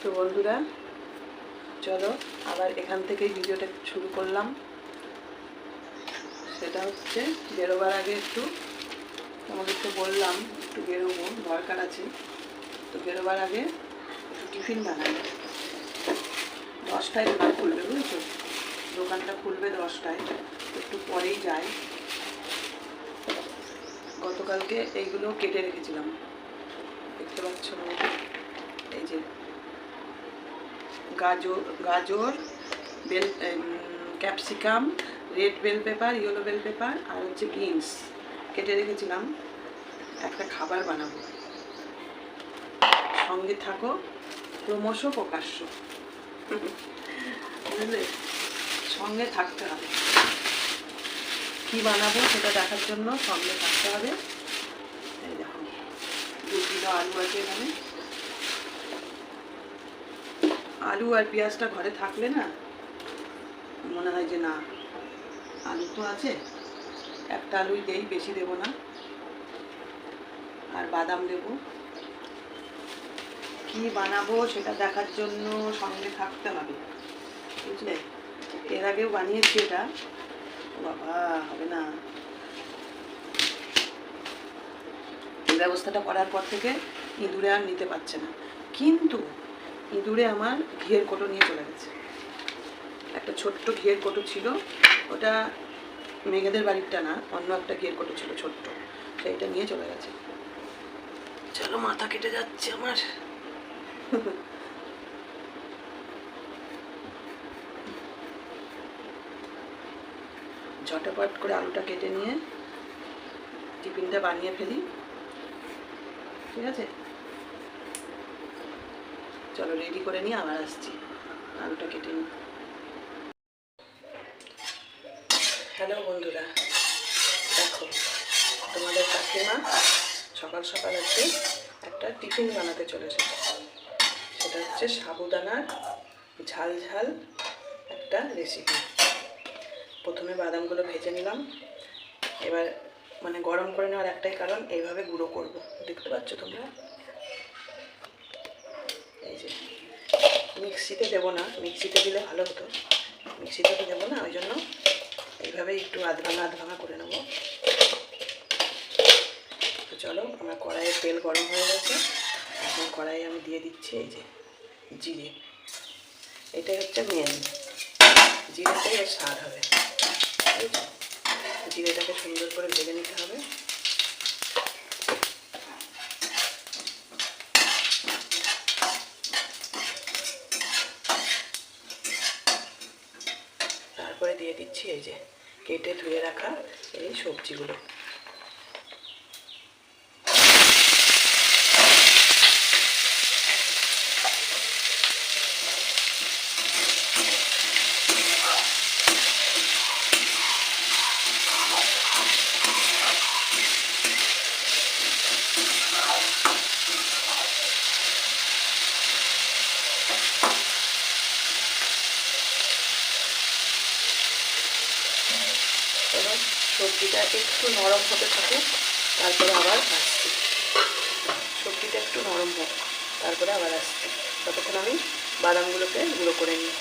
তো বন্ধুরা, চলো আবার এখান থেকেই ভিডিওটা শুরু করলাম। সেটা হচ্ছে বেরোবার আগে একটু তোমাদেরকে বললাম, একটু বেরোবো, দরকার আছে। তো বেরোবার আগে একটু টিফিন বানাই। দশটায় দোকান খুলবে, বুঝেছ? দোকানটা খুলবে দশটায় একটু পরেই যাই গতকালকে এইগুলো কেটে রেখেছিলাম। দেখতে পাচ্ছ? এই যে গাজর গাজর, bell capsicum, red bell pepper, yellow bell pepper আর হচ্ছে বিনস। কেটে রেখেছিলাম। একটা খাবার বানাবো। সঙ্গে থাকো, ক্রমশ প্রকাশ্য। বুঝলে? সঙ্গে থাকতে হবে। কি বানাবো সেটা দেখার জন্য সঙ্গে থাকতে হবে। দেখো, দু কিলো আলু আছে এখানে। আলু আর পেঁয়াজটা ঘরে থাকলে না, মনে হয় যে না, আলু তো আছে, একটা আলুই দেই, বেশি দেবো না। আর বাদাম দেবো। কি বানাবো সেটা দেখার জন্য সঙ্গে থাকতে হবে, বুঝলে? এর আগেও বানিয়েছি এটা। বাবা, হবে না। এই ব্যবস্থাটা করার পর থেকে ইঁদুরে আর নিতে পারছে না। কিন্তু ইঁদুরে আমার ঘিয়ের কোটো নিয়ে চলে গেছে। একটা ছোট্ট ঘিয়ের কোটো ছিল ওটা মেঘেদের বাড়িরটা না অন্য একটা ঘিয়ের কোটো ছিল ছোট্ট সেইটা নিয়ে চলে গেছে। চলো মাথা কেটে যাচ্ছে আমার। ঝটাপট করে আলুটা কেটে নিয়ে টিফিনটা বানিয়ে ফেলি। ঠিক আছে? চলো রেডি করে নিয়ে আবার আসছি। আলুটা কেটে নিই। হ্যালো বন্ধুরা, দেখো, তোমাদের কাকিমা সকাল সকাল আজকে একটা টিফিন বানাতে চলে এসেছে সেটা হচ্ছে সাবুদানার ঝাল ঝাল একটা রেসিপি প্রথমে বাদামগুলো ভেজে নিলাম। এবার মানে গরম করে নেওয়ার একটাই কারণ, এইভাবে গুঁড়ো করব। দেখতে পাচ্ছ তোমরা এই যে মিক্সিতে দেবো না, মিক্সিতে দিলে ভালো হতো। মিক্সিতে তো দেবো না, ওই জন্য এইভাবে একটু আধ ভাঙা আধ ভাঙা করে নেব। তো চলো, আমার কড়াইয়ে তেল গরম হয়ে গেছে। এখন কড়াইয়ে আমি দিয়ে দিচ্ছি এই যে জিরে। এটাই হচ্ছে মেন জিরেটাই এর স্বাদ হবে। জিরেটাকে সুন্দর করে ভেজে নিতে হবে। তারপরে দিয়ে দিচ্ছি এই যে কেটে ধুয়ে রাখা এই সবজিগুলো এবার সবজিটা একটু নরম হতে থাকুক, তারপরে আবার আসছি। সবজিটা একটু নরম হোক, তারপরে আবার আসছি। ততক্ষণ আমি বাদামগুলোকে গুঁড়ো করে নিই।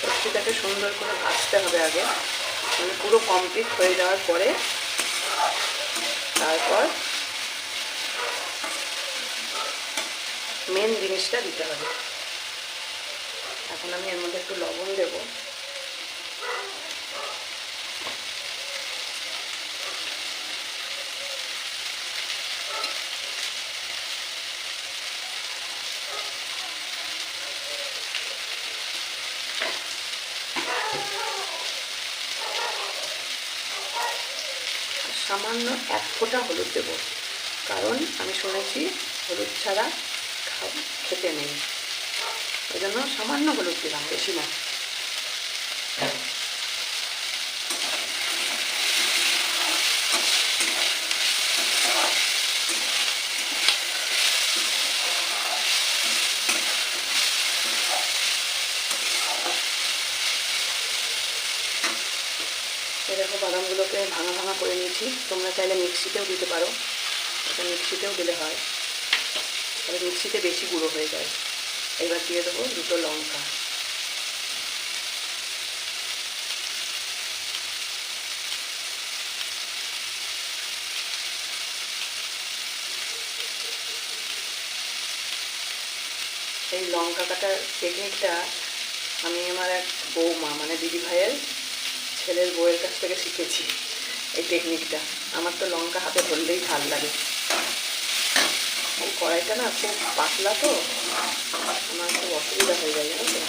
সবজিটাকে সুন্দর করে ভাজতে হবে আগে। মানে পুরো কমপ্লিট হয়ে যাওয়ার পরে তারপর মেন জিনিসটা দিতে হবে। এখন আমি এর মধ্যে একটু লবণ দেবো। সামান্য এক ফোঁটা হলুদ দেবো। কারণ আমি শুনেছি হলুদ ছাড়া খেতে নেই। ওই জন্য সামান্য হলুদ দিলাম, বেশি না। ভাঙা তোমরা চাইলে মিক্সিতেও দিতে পারো। এটা মিক্সিতেও দিলে হয়। তবে মিক্সিতে বেশি গুঁড়ো হয়ে যায়। এবার দিয়ে দেবো দুটো লঙ্কা। এই লঙ্কা কাটার টেকনিকটা আমি আমার এক বৌমা মানে দিদি ভাইয়ের ছেলের বউয়ের কাছ থেকে শিখেছি। এই টেকনিকটা আমার তো লঙ্কা হাতে ধরলেই ভালো লাগে। এই কড়াইটা না খুব পাতলা তো, আমার খুব অসুবিধা হয়ে যায়, জানো তো।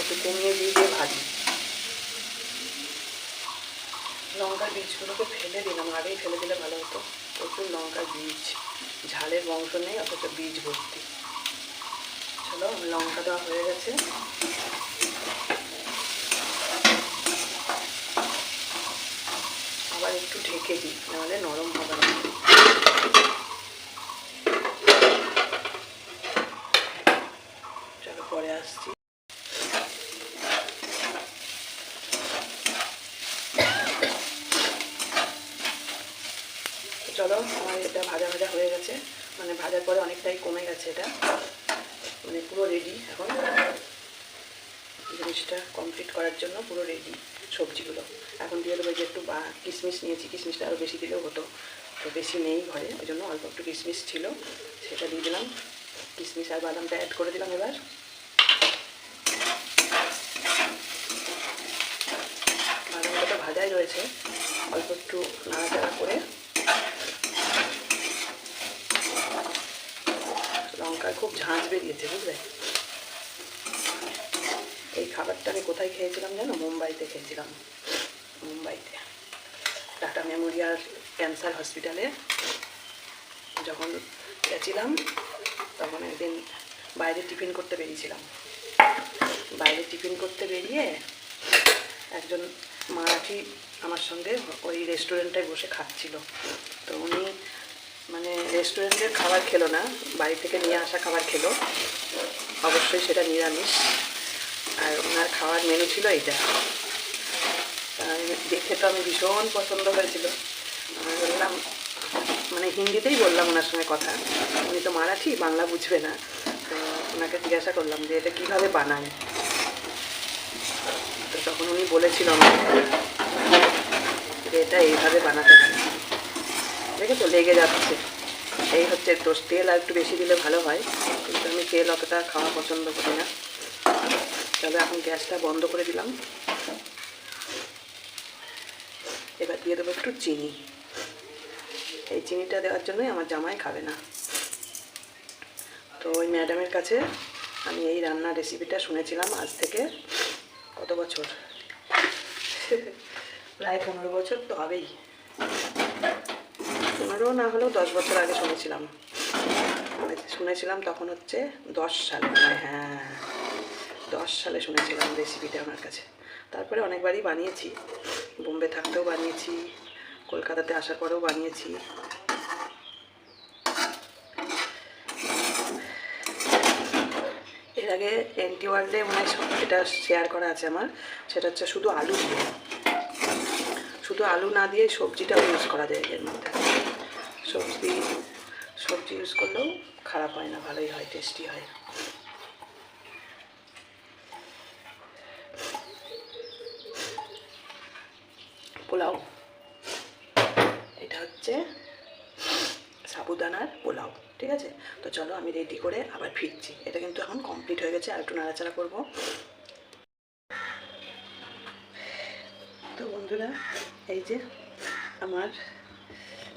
একটু কমিয়ে দিয়ে দিয়ে ভাজি। লঙ্কার বীজগুলোকে ফেলে দিলাম, আগেই ফেলে দিলে ভালো হতো। প্রচুর লঙ্কার বীজ, ঝালের বংশ নেই, অথচ বীজ ভর্তি। চলো, লঙ্কা দেওয়া হয়ে গেছে আবার একটু ঢেকে দিই, নাহলে নরম হবে না। চলো পরে আসছি। চলো, আমার এটা ভাজা ভাজা হয়ে গেছে। মানে ভাজার পরে অনেকটাই কমে গেছে এটা। মানে পুরো রেডি এখন। জিনিসটা কমপ্লিট করার জন্য পুরো রেডি সবজিগুলো। এখন দিয়ে দেবো যে একটু বা কিশমিশ নিয়েছি, কিশমিশটা আরও বেশি দিলেও হতো। তো বেশি নেই ঘরে, ওই জন্য অল্প একটু কিশমিশ ছিল। সেটা দিয়ে দিলাম। কিশমিশ আর বাদামটা অ্যাড করে দিলাম এবার। বাদামটা তো ভাজাই রয়েছে। অল্প একটু নাড়াচাড়া করে। লঙ্কায় খুব ঝাঁঝ বেরিয়েছে, বুঝলে? খাবারটা আমি কোথায় খেয়েছিলাম জানো? মুম্বাইতে খেয়েছিলাম। মুম্বাইতে। টাটা মেমোরিয়াল ক্যান্সার হসপিটালে। যখন গেছিলাম, তখন একদিন বাইরে টিফিন করতে বেরিয়েছিলাম। বাইরে টিফিন করতে বেরিয়ে একজন মারাঠি আমার সঙ্গে ওই রেস্টুরেন্টে বসে খাচ্ছিল। তো উনি মানে রেস্টুরেন্টের খাবার খেলো না, বাড়ি থেকে নিয়ে আসা খাবার খেলো। অবশ্যই সেটা নিরামিষ। আর ওনার খাওয়ার মেনু ছিল আর দেখে তো আমি ভীষণ পছন্দ হয়েছিল। বললাম মানে হিন্দিতেই বললাম ওনার সঙ্গে কথা। উনি তো মারাঠি, বাংলা বুঝবে না। তো ওনাকে জিজ্ঞাসা করলাম যে এটা কীভাবে বানায়? তো তখন উনি বলেছিল আমাকে যে এটা এইভাবে বানাতে হয়। দেখেছ, লেগে যাচ্ছে। এই হচ্ছে দোষ তেল আর একটু বেশি দিলে ভালো হয়। কিন্তু আমি তেল অতটা খাওয়া পছন্দ করি না। তবে এখন গ্যাসটা বন্ধ করে দিলাম। এবার দিয়ে দেবো একটু চিনি। এই চিনিটা দেওয়ার জন্যই আমার জামাই খাবে না। তো ওই ম্যাডামের কাছে আমি এই রান্নার রেসিপিটা শুনেছিলাম আজ থেকে কত বছর? প্রায় পনেরো বছর তো হবেই। পনেরো না হলেও দশ বছর আগে শুনেছিলাম। শুনেছিলাম তখন হচ্ছে দশ সালে। হ্যাঁ। দশ সালে শুনেছিলাম রেসিপিটা আমার কাছে। তারপরে অনেকবারই বানিয়েছি। বোম্বে থাকতেও বানিয়েছি, কলকাতাতে আসার পরেও বানিয়েছি। এর আগে এনটি ওয়ার্ল্ডে মনে হয় এটা শেয়ার করা আছে আমার। সেটা হচ্ছে শুধু আলু শুধু আলু না দিয়ে সবজিটাও ইউজ করা যায় এর মধ্যে। সবজি সবজি ইউজ করলেও খারাপ হয় না, ভালোই হয় টেস্টি হয় পোলাও এটা হচ্ছে সাবুদানার পোলাও, ঠিক আছে? তো চলো আমি রেডি করে আবার ফিরছি। এটা কিন্তু এখন কমপ্লিট হয়ে গেছে, আর একটু নাড়াচাড়া করব। তো বন্ধুরা, এই যে আমার,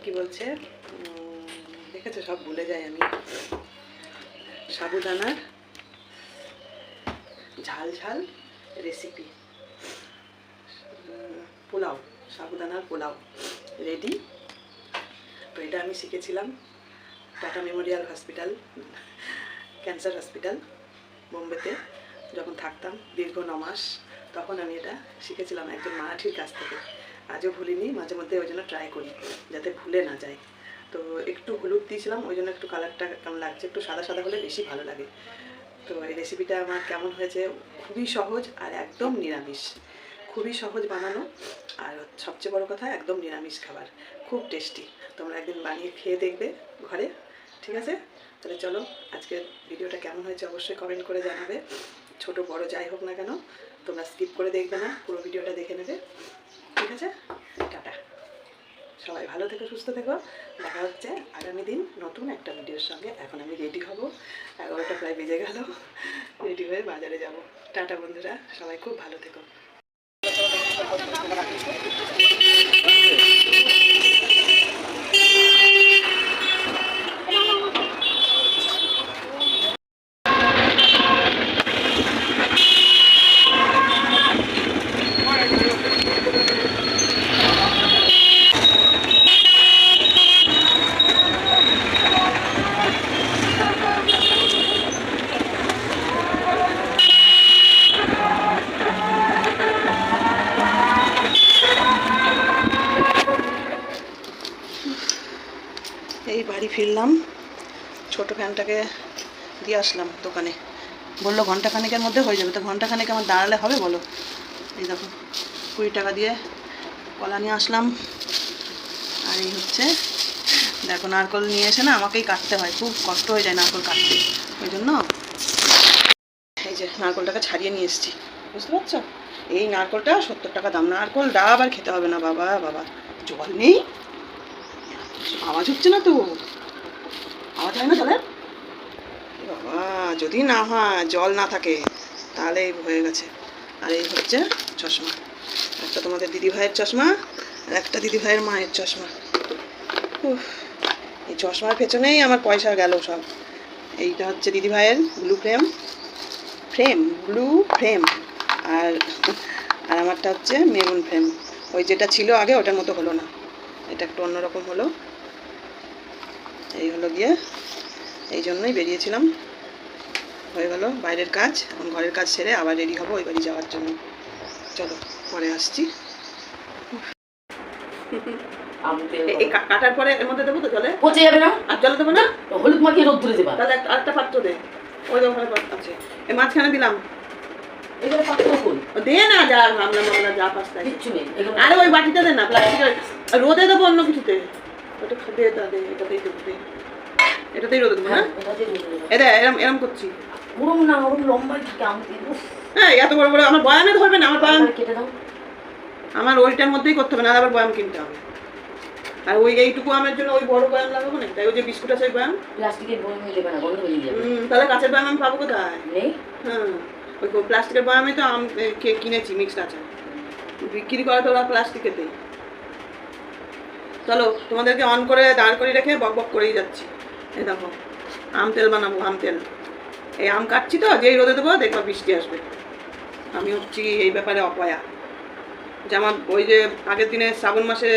কি বলছে দেখেছ, সব ভুলে যাই আমি। সাবুদানার ঝাল ঝাল রেসিপি পোলাও, সাবুদানার পোলাও রেডি তো এটা আমি শিখেছিলাম। Tata memorial hospital, cancer hospital, বোম্বেতে যখন থাকতাম, দীর্ঘ ন মাস, তখন আমি এটা শিখেছিলাম একজন মারাঠির কাছ থেকে। আজও ভুলিনি, মাঝে মধ্যে ওই জন্য ট্রাই করি, যাতে ভুলে না যায়। তো একটু হলুদ দিয়েছিলাম, ওই জন্য একটু কালারটা কেমন লাগছে, একটু সাদা সাদা হলে বেশি ভালো লাগে। তো এই রেসিপিটা আমার কেমন হয়েছে, খুবই সহজ আর একদম নিরামিষ। খুবই সহজ বানানো, আর সবচেয়ে বড় কথা, একদম নিরামিষ খাবার। খুব টেস্টি তোমরা একদিন বানিয়ে খেয়ে দেখবে ঘরে। ঠিক আছে? তাহলে চলো আজকে ভিডিওটা কেমন হয়েছে অবশ্যই কমেন্ট করে জানাবে। ছোট, বড়, যাই হোক না কেন, তোমরা স্কিপ করে দেখবে না, পুরো ভিডিওটা দেখে নেবে। ঠিক আছে? টাটা। সবাই ভালো থেকো, সুস্থ থেকো। দেখা হচ্ছে আগামী দিন নতুন একটা ভিডিওর সঙ্গে। এখন আমি রেডি হব। এগারোটা প্রায় বেজে গেল। রেডি হয়ে বাজারে যাব। টাটা বন্ধুরা, সবাই খুব ভালো থেকো এই বাড়ি ফিরলাম ফ্যানটাকে দিয়ে আসলাম দোকানে। বলল ঘণ্টা খানেকের মধ্যে হয়ে যাবে। তো ঘণ্টা খানেক আমার দাঁড়ালে হবে বলো? এই দেখো, কুড়ি টাকা দিয়ে কলা নিয়ে আসলাম। আর এই হচ্ছে, দেখো, নারকল নিয়ে এসে না আমাকেই কাটতে হয়। খুব কষ্ট হয়ে যায় নারকল কাটতে। ওই জন্য এই যে নারকলটাকে ছাড়িয়ে নিয়ে এসেছি। বুঝতে পারছ? এই নারকলটা সত্তর টাকা দাম। নারকল ডাব আর খেতে হবে না, বাবা বাবা। জল নেই। আওয়াজ হচ্ছে না তো? আওয়াজ হয় না জলের বাবা যদি না হয় জল না থাকে তাহলে হয়ে গেছে। আর এই হচ্ছে চশমা। একটা তোমাদের দিদি ভাইয়ের চশমা আর একটা দিদি ভাইয়ের মায়ের চশমা। উফ, এই চশমার পেছনেই আমার পয়সা গেল সব। এইটা হচ্ছে দিদি ভাইয়ের blue frame frame blue frame আর আর আমারটা হচ্ছে মেরুন ফ্রেম ওই যেটা ছিল আগে ওটার মতো হলো না। এটা একটু অন্যরকম হলো। এই হলো গিয়ে এই জন্যই বেরিয়েছিলাম। হয়ে গেল বাইরের কাজ এখন ঘরের কাজ সেরে আবার রেডি হব ওই বাড়ি যাওয়ার জন্য। চলো পরে আসছি। কাটার পরে এর মধ্যে দেবো তো জলে? পচে যাবে না? আর জলে দেবো না? হলুদ মাখিয়ে রোদ তুলে দেবা। তাহলে আরেকটা পাত্র দে। ওই পাত্র আছে। এই মাঝখানে দিলাম। পাত্র দে না যা যা পাস্তায় কিচ্ছু নেই। আরে ওই বাটিটা দে না প্লাস্টিকের রোদে দেবো অন্য কিছুতে। ওটা দে তা দে এটাতেই দেবো এটাতেই রোদে দেবো হ্যাঁ, হ্যাঁ? এটাতে রোদ দেবা। এ দে এরম এরম করছি। ওরম না ওরম আমি হ্যাঁ এত বড় বড় আমার বয়ামে ধরবে না আমার এবার কেটে দাও। আমার ওইটার মধ্যেই করতে হবে না আবার বয়াম কিনতে হবে। আর ওই এইটুকু আমের জন্য ওই বড় বয়াম লাগাবো না? তাই ওই যে বিস্কুট আছে বয়াম প্লাস্টিকের বয়ম দেবে না গন্ধ বেরিয়ে যাবে। হুম, তাহলে কাঁচের বয়াম আমি পাবো কোথায়? নেই? হ্যাঁ ওই প্লাস্টিকের বয়ামে তো আম কিনেছি মিক্সড আছে। বিক্রি করে তো ওরা প্লাস্টিকেতেই চলো তোমাদেরকে অন করে দাঁড় করে রেখে বক বক করেই যাচ্ছি। এই দেখো, আম তেল বানাবো, আম তেল। এই আম কাটছি তো, যেই রোদে দেবো, দেখবা বৃষ্টি আসবে। আমি হচ্ছি এই ব্যাপারে অপয়া। যেমন ওই যে আগের দিনে শ্রাবণ মাসে,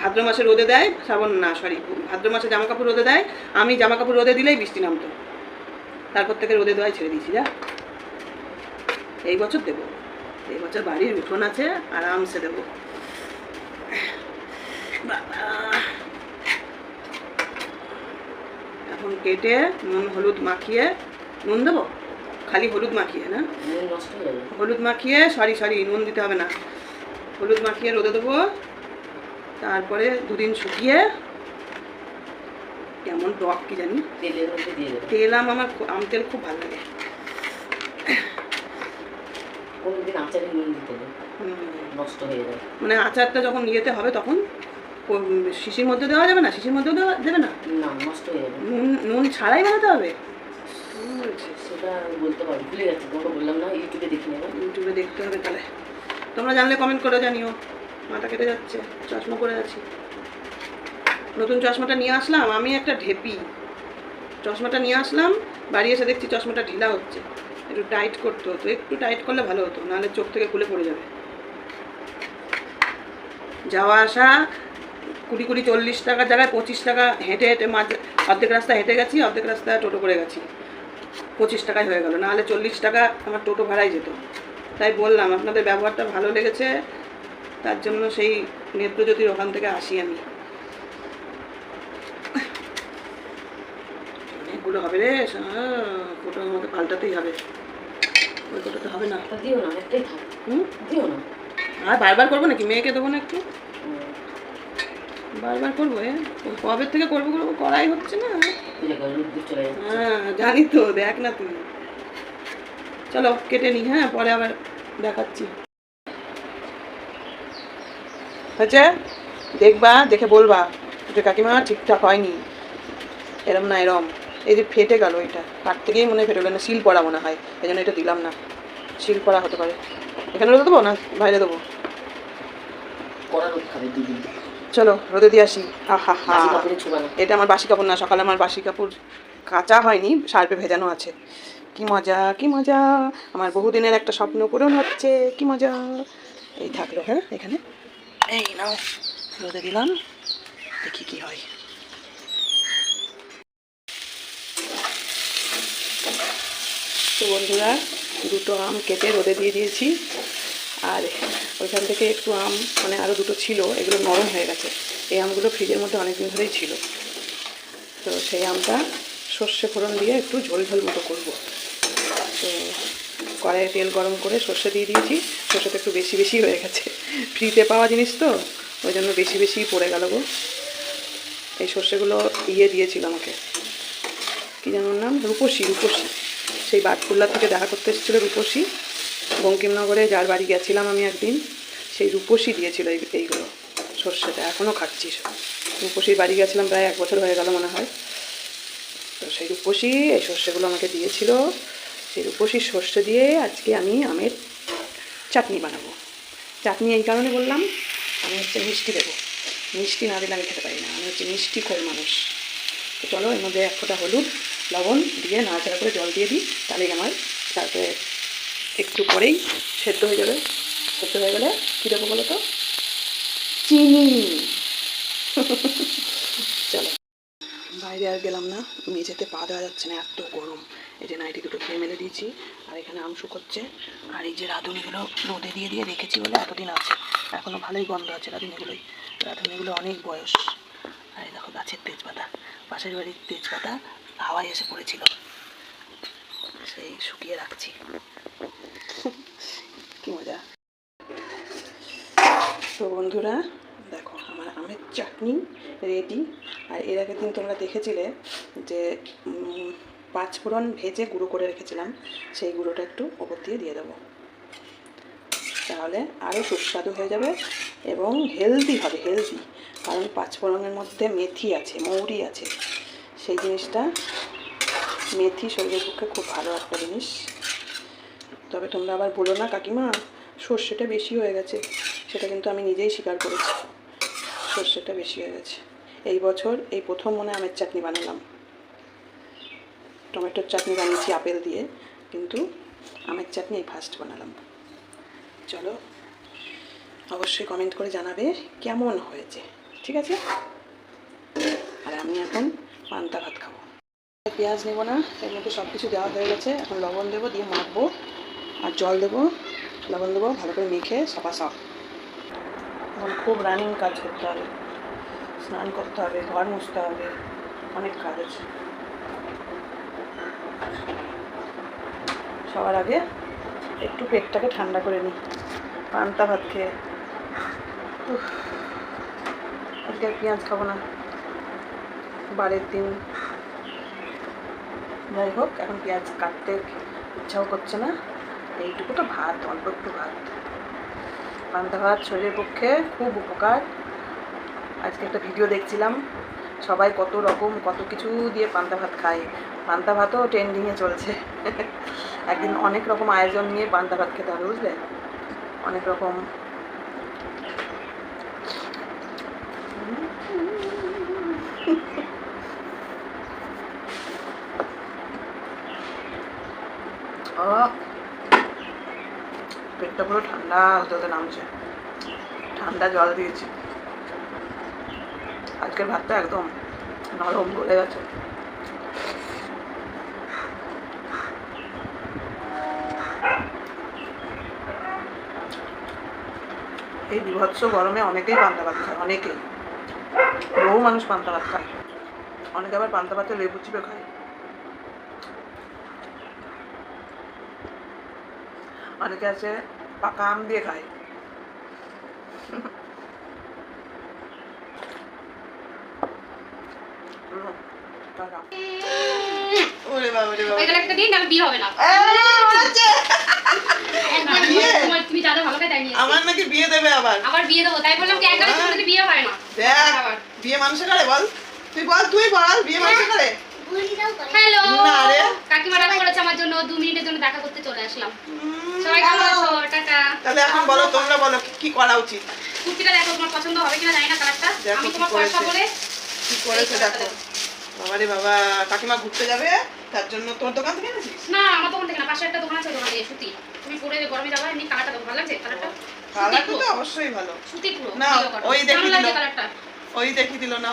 ভাদ্র মাসে রোদে দেয়, শ্রাবণ না সরি ভাদ্র মাসে জামা কাপড় রোদে দেয়, আমি জামা কাপড় রোদে দিলেই বৃষ্টি নামতো। তারপর থেকে রোদে দেওয়াই ছেড়ে দিয়েছি, যা। এই বছর দেবো। এই বছর বাড়ির উঠোন আছে, আরামসে দেবো বাবা। এখন কেটে নুন হলুদ মাখিয়ে নুন দেবো? খালি হলুদ মাখিয়ে না? হলুদ মাখিয়ে সরি সরি নুন দিতে হবে না। হলুদ মাখিয়ে রোদে দেবো। তারপরে দুদিন শুকিয়ে কেমন টক কি জানি? তেল আম আমার আম তেল খুব ভালো লাগে। মানে আচারটা যখন ইয়েতে হবে তখন শিশির মধ্যে দেওয়া যাবে না? শিশির মধ্যেও দেওয়া দেবে না? না নষ্ট হয়ে যাবে। নুন নুন ছাড়াই বানাতে হবে? সেটা বলতে পারব ভুলে গেছি তোমাকে বললাম না ইউটিউবে দেখে নেবে ইউটিউবে দেখতে হবে তাহলে। তোমরা জানলে কমেন্ট করে জানিও। মাথা কেটে যাচ্ছে চশমা পরে আছি। নতুন চশমাটা নিয়ে আসলাম আমি একটা ঢেপি। চশমাটা নিয়ে আসলাম বাড়ি এসে দেখছি চশমাটা ঢিলা হচ্ছে। একটু টাইট করতে হতো একটু টাইট করলে ভালো হতো নাহলে চোখ থেকে খুলে পড়ে যাবে। যাওয়া আসা কুড়ি কুড়ি চল্লিশ টাকার জায়গায় পঁচিশ টাকা হেঁটে হেঁটে মাঝ অর্ধেক রাস্তা হেঁটে গেছি অর্ধেক রাস্তা টোটো করে গেছি। পঁচিশ টাকায় হয়ে গেল নাহলে চল্লিশ টাকা আমার টোটো ভাড়াই যেত। তাই বললাম আপনাদের ব্যবহারটা ভালো লেগেছে তার জন্য সেই নেত্রজ্যোতির ওখান থেকে আসি আমি। অনেকগুলো হবে রে ফটো আমাকে পাল্টাতেই হবে। ওই ফটোতে হবে না। দিও না একটাই হুম? দিও না। আর বারবার করব নাকি? মেয়েকে দেবো না একটু। বারবার করব কবে থেকে করব করব? করাই হচ্ছে না। হ্যাঁ জানি তো দেখ না তুই। চলো কেটে নি হ্যাঁ পরে আবার দেখাচ্ছি। হয়েছে? দেখবা দেখে বলবা যে কাকিমা ঠিকঠাক হয়নি। এরম না এরম। এই যে ফেটে গেল এটা। কাটতে থেকেই মনে ফেটে গেল না সিল পড়া মনে হয়। এই জন্য এটা দিলাম না। সিল পড়া হতে পারে। এখানে দেবো না? বাইরে দেবো? খাবে দুদিন। চলো রোদে দিয়ে আসি। আহা হা এটা আমার বাসি কাপড় না সকালে আমার বাসি কাপড় কাঁচা হয়নি সার্পে ভেজানো আছে। কি মজা কি মজা আমার বহুদিনের একটা স্বপ্ন পূরণ হচ্ছে কি মজা। এই থাকল হ্যাঁ এখানে। এই নাও রোদে দিলাম দেখি কি হয়। তো বন্ধুরা দুটো আম কেটে রোদে দিয়ে দিয়েছি। আর ওইখান থেকে একটু আম মানে আরও দুটো ছিল, এগুলো নরম হয়ে গেছে। এই আমগুলো ফ্রিজের মধ্যে অনেক দিন ধরেই ছিল। তো সেই আমটা সর্ষে ফোড়ন দিয়ে একটু ঝোল ঝোল মতো করব। তো কড়াইয়ে তেল গরম করে সর্ষে দিয়ে দিয়েছি। সর্ষেটা একটু বেশি বেশি হয়ে গেছে। ফ্রিতে পাওয়া জিনিস তো, ওই জন্য বেশি বেশি পড়ে গেল গো। এই সর্ষেগুলো ইয়ে দিয়েছিল আমাকে। কী যেন নাম? রূপসী রূপসী। সেই বাটকুল্লা থেকে দেখা করতে এসেছিল রূপসী। বঙ্কিমনগরে যার বাড়ি গেছিলাম আমি একদিন, সেই রূপসী দিয়েছিল এই এইগুলো, সর্ষেটা এখনও খাচ্ছি রূপসীর বাড়ি গেছিলাম প্রায় এক বছর হয়ে গেল মনে হয়। তো সেই রূপসী, এই সর্ষেগুলো আমাকে দিয়েছিল। সেই রূপসীর সর্ষে দিয়ে আজকে আমি আমের চাটনি বানাবো। চাটনি এই কারণে বললাম, আমি হচ্ছে মিষ্টি দেবো। মিষ্টি না দিলে আমি খেতে পারি না, আমি হচ্ছে মিষ্টি খোর মানুষ। তো চলো এর মধ্যে এক ফোঁটা হলুদ, লবণ দিয়ে নাড়াচাড়া করে জল দিয়ে দিই, তাহলেই আমার তারপরে একটু পরেই সেদ্ধ হয়ে যাবে। সেদ্ধ হয়ে গেলে কী দেবো বলো তো? চিনি। চলো। বাইরে আর গেলাম না। মেঝেতে পা দেওয়া যাচ্ছে না এত গরম। এই যে নাইটি দুটো খেয়ে মেলে দিয়েছি আর এখানে আম শুকোচ্ছে। আর এই যে রাঁধুনিগুলো রোদে দিয়ে দিয়ে রেখেছি বলে এতদিন আছে এখনও ভালোই গন্ধ আছে রাঁধুনিগুলোই। রাঁধুনিগুলো অনেক বয়স। আর এই দেখো গাছের তেজপাতা পাশের বাড়ির তেজপাতা হাওয়ায় এসে পড়েছিল। সেই শুকিয়ে রাখছি। কি মজা। তো বন্ধুরা দেখো আমার আমের চাটনি রেডি আর এর আগের দিন তোমরা দেখেছিলে যে উম, পাঁচফোড়ন ভেজে গুঁড়ো করে রেখেছিলাম সেই গুঁড়োটা একটু ওপর দিয়ে দিয়ে দেবো। তাহলে আরও সুস্বাদু হয়ে যাবে এবং হেলদি হবে হেলদি কারণ পাঁচফোড়নের মধ্যে মেথি আছে মৌরি আছে। সেই জিনিসটা মেথি শরীরের পক্ষে খুব ভালো একটা জিনিস। তবে তোমরা আবার বলো না, কাকিমা, সর্ষেটা বেশি হয়ে গেছে। সেটা কিন্তু আমি নিজেই স্বীকার করেছি। সর্ষেটা বেশি হয়ে গেছে। এই বছর এই প্রথম মনে আমের চাটনি বানালাম। টমেটোর চাটনি বানিয়েছি আপেল দিয়ে, কিন্তু আমের চাটনি এই ফার্স্ট বানালাম। চলো, অবশ্যই কমেন্ট করে জানাবে কেমন হয়েছে। ঠিক আছে? আর আমি এখন পান্তা ভাত খাব। পেঁয়াজ নেব না, এর মধ্যে সব কিছু দেওয়া হয়ে গেছে। এখন লবণ দেবো, দিয়ে মাখবো। আর জল দেবো, লবণ দেবো, ভালো করে মেখে সফা সফ। এখন খুব রানিং কাজ করতে হবে। স্নান করতে হবে, ঘর মুছতে হবে, অনেক কাজ আছে। সবার আগে একটু পেটটাকে ঠান্ডা করে নিই, পান্তা ভাত খেয়ে। আজকে পেঁয়াজ খাব না। বারের দিন। যাই হোক, এখন পেঁয়াজ কাটতে ইচ্ছাও করছে না। এইটুকু তো ভাত, অল্প একটু ভাত। পান্তা ভাত শরীরের পক্ষে খুব উপকার। আজকে একটা ভিডিও দেখছিলাম। সবাই কত রকম কত কিছু দিয়ে পান্তা ভাত খায়। পান্তা ভাতও ট্রেন্ডিংয়ে চলছে। একদিন অনেক রকম আয়োজন নিয়ে পান্তা ভাত খেতে হবে, বুঝলে? অনেক রকম। পেটটা পুরো ঠান্ডা হতে হতে নামছে। ঠান্ডা জল দিয়েছি। আজকের ভাতটা একদম নরম গলে গেছে। এই বিভৎস গরমে অনেকেই পান্তা ভাত খায়, অনেকেই। বহু মানুষ পান্তা ভাত খায়। অনেকে আবার পান্তা ভাতে লেবু চিপে খায় অনেকে আছে পাকা আম দিয়ে খায় হুম, টাটা। ওরে বাবা রে বাবা হয়ে গেলে একটা দিন তাহলে বিয়ে হবে না এই, বলেছে। না, বিয়ে? তোমার- তুমি যাদের ভালো খাই তাই নিয়ে এসেছি। আমার নাকি বিয়ে দেবে আবার। আবার বিয়ে দেবো তাই বললাম কি একবারে তোমার বিয়ে হয় না। দেখ বিয়ে মানুষে করে বল। তুই বল তুই বল বিয়ে মানুষে করে। হ্যালো। না কাকিমা রাগ করেছে আমার জন্য দু মিনিটের জন্য দেখা করতে চলে আসলাম। তাহলে এখন বলো তোমরা বলো কি- করা উচিত? কুর্তিটা দেখো তোমার পছন্দ হবে কিনা জানি না কালারটা। আমি তোমার পয়সা বলে কি করেছে দেখো। বাবা রে বাবা কাকিমা ঘুরতে যাবে তার জন্য তোর দোকান থেকে এনেছিস? না আমার দোকান থেকে না পাশে একটা দোকান আছে দোকান থেকে সুতি। তুমি পরে গরমে যাবা এমনি কালারটা দেখো ভালো লাগছে কালারটা? কালার তো অবশ্যই ভালো। সুতি পুরো না, ওই দেখি দিলো। কালারটা? ওই দেখি দিল না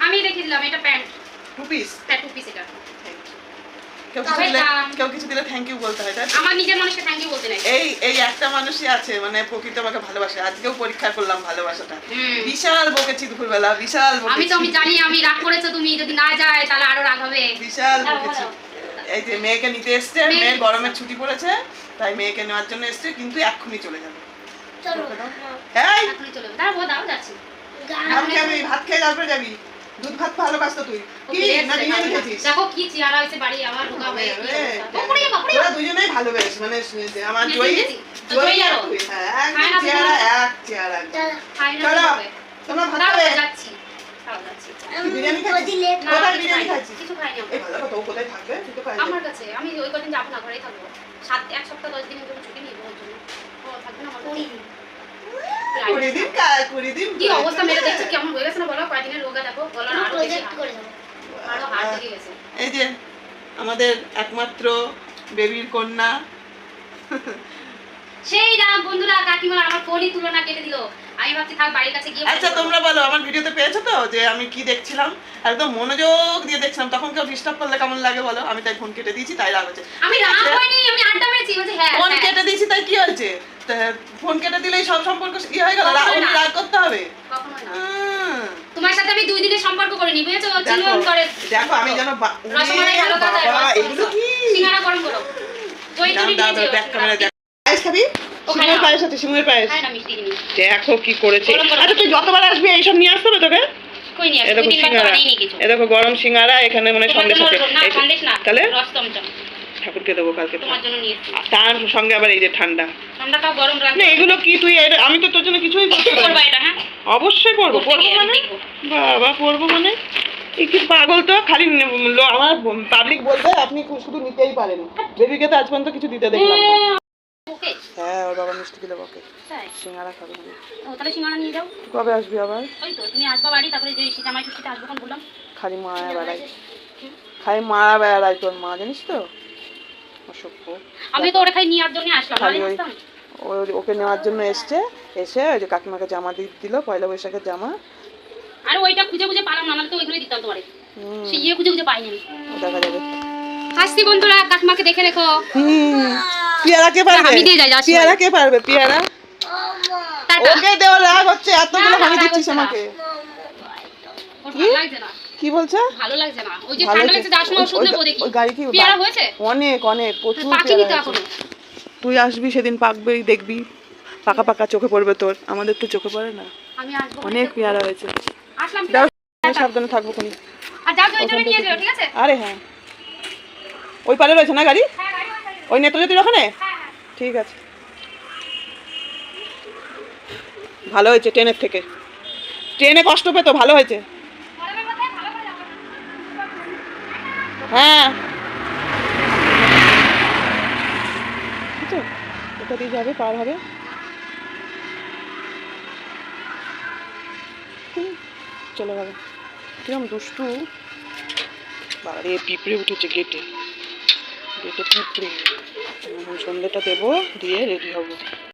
আমি রেখে দিলাম এটা pant. Two piece pant two piece এটা। কেউ কিছু দিলে কেউ কিছু দিলে থ্যাংক ইউ বলতে হয় তাই আমার নিজের মানুষকে থ্যাংক ইউ বলতে নাই। এই এই একটা মানুষই আছে মানে প্রকৃত আমাকে ভালোবাসে। আজকেও পরীক্ষা করলাম ভালোবাসাটা। বিশাল বকেছি দুপুরবেলা বিশাল আমি তো আমি জানি আমি রাগ করেছ তুমি যদি না যায় তাহলে আরও রাগ হবে। বিশাল বকেছি। এই যে মেয়েকে নিতে এসছে মেয়ের গরমের ছুটি পড়েছে তাই মেয়েকে নেওয়ার জন্য এসছে কিন্তু এক্ষুনি চলে যাবে। চলো। এই! এখনই চলে যাবে। দাঁড়াবো দাও যাচ্ছি। ভাত খাবি ভাত খেয়ে তারপরে যাবি। দুধ ভাত ভালোবাসতো তুই। কি? না বিরিয়ানি খেয়েছিস দেখো কি চেহারা হয়েছে বাড়ি আমার ঢোকা হয়ে কি এ, অবস্থা। ও, পড়ে যাব, পড়ে তোরা দুজনেই ভালোবেস মানে আমার জয়ী জয়ী আর তুই হ্যাঁ খায় চেহারা এক চেহারা। চলো। তোমরা ভাত খাবে? যাচ্ছি। বিরিয়ানি যদি খাচ্ছিস লেট না, কোথায় বিরিয়ানি খাইনি, কিছু খাইনি এই ভালো কথা ও কোথায় থাকবে? তুই পাই আমার কাছে আমি ওই কদিন যাব না ঘরেই থাকব। সাত এক সপ্তাহ দশ দিনের জন্য ছুটি নিয়ে ওর জন্য। ও থাকবে না আমার। কুড়ি দিন কা- কুড়ি দিন কি অবস্থা? মেরে দেখছ কেমন? হয়ে গেছে না বলো কয়েকদিনের রোগা দেখো গলার আরও বেশি প্রজেক্ট হাড়। করে দেবো। আরও হাড় লেগে গেছে। এই যে আমাদের একমাত্র বেবির কন্যা। সেই রাম বন্ধুরা কাকিমা আমার ফোনই তুলনা কেটে দিল। আমি ভাবছি থাক বাড়ির কাছে গিয়ে আচ্ছা তোমরা বলো আমার ভিডিওতে পেয়েছ তো? যে আমি কি দেখছিলাম? একদম মনোযোগ দিয়ে দেখছিলাম। তখন কেউ ডিস্টার্ব করলে কেমন লাগে বলো? আমি তাই ফোন কেটে দিয়েছি তাই হচ্ছে। আমি রাগ হয়নি আমি আড্ডা মেরেছি বলছি হ্যাঁ ফোন হ্যাঁ। কেটে দিয়েছি তাই কি হয়েছে? ফোন কেটে দিলেই সব সম্পর্ক ই হয়ে গেল রাগ করতে হবে? কখনোই না। তোমার সাথে আমি দুই দিনের সম্পর্ক করিনি বুঝেছ? চিনন করে। দেখো আমি যেন রসমালাই ভালো কথা এগুলো কি? সিঙ্গারা গরম করো। দই তুমি দাও দিয়েছ ব্যাক ক্যামেরা দেখ। খাবি? পায়েস আছে পায়েস জিনিস দেখো কি করেছে। আচ্ছা তুই যতবার আসবি এইসব নিয়ে আসতে হবে তোকে? সিঙ্গারা। গরম সিঙ্গারা এখানে মানে সন্দেশ আছে। না এই যে- সন্দেশ না তাহলে? ঠাকুরকে দেবো কালকে তার সঙ্গে আবার এই যে ঠান্ডা। না এগুলো কি তুই আমি তো তোর জন্য কিছুই করতে পারব করবা এটা হ্যাঁ? অবশ্যই গিয়ে আমি মানে। বাবা পড়ব মানে? কি পাগল তো? খালি আমার পাবলিক বলবে আপনি শুধু নিতেই পারেন। বেবিকে তো আজ পর্যন্ত কিছু দিতে দেখলাম হ্যাঁ ওর বাবা মিষ্টি বকে। সিঙ্গারা খাবে ও তাহলে সিঙ্গারা নিয়ে যাও। কবে আসবি আবার? ওই তো তুমি আসবা বাড়ি তারপরে যে সীতামাই ষষ্ঠীতে আসব কোন বললাম। খালি মায়া বেড়াই খালি বেড়াই তোর মা জানিস তো? অসভ্য। আমি তো ওরা খাই নিয়ে জন্য আসলাম খালি ওই ওকে নেওয়ার জন্য এসছে এসে ওই যে কাকিমাকে জামা দিয়ে দিল পয়লা বৈশাখের জামা। আর ওইটা খুঁজে খুঁজে পালাম না নাহলে তো ওইগুলোই দিতাম তোমারে। সে ইয়ে খুঁজে খুঁজে পাইনি আমি। দেখা যাবে। আসছি বন্ধুরা কাকিমাকে দেখে রেখো। হুম, পেয়ারা কে পারবে? আমি দিয়ে যাই। পেয়ারা কে পারবে? পেয়ারা? ওকে দেওয়া রাগ হচ্ছে এতগুলো রাগ দিচ্ছিস আমাকে। কি? বলছে? ভালো লাগছে না। ওই যে ঠান্ডা লাগছে। যার সময় ওষুধ নেব দেখি। গাড়ি কি পেয়ারা হয়েছে? অনেক অনেক প্রচুর পেয়ারা তুই আসবি সেদিন পাকবেই দেখবি। পাকা পাকা চোখে পড়বে তোর। আমাদের তো চোখে পড়ে না। অনেক পেয়ারা হয়েছে। সাবধানে থাকব আর হ্যাঁ। ওই পারে রয়েছে না হ্যাঁ গাড়ি ওই নেত্রজ্যোতির ওখানে? হ্যাঁ হ্যাঁ। ঠিক আছে। ভালো হয়েছে ট্রেনের থেকে। ট্রেনে কষ্ট পেতো ভালো হয়েছে। যাব হ্যাঁ এটা দিয়ে যাবে পার হবে। চলে গেল। কিরম দুষ্টু। বাড়ি পিঁপড়ে উঠেছে গেটে। গেটে পুকুরে সন্ধ্যেটা দেবো দিয়ে রেডি হব।